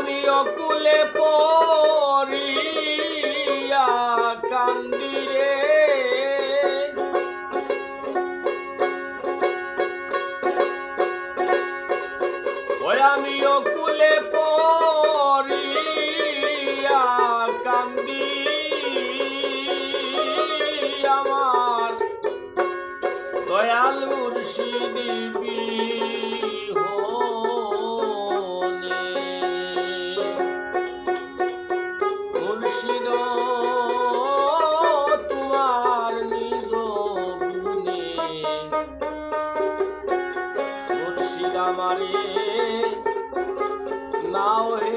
আমি অকুলে পড়িয়া কান্দি রে। আমি অকুলে পড়িয়া final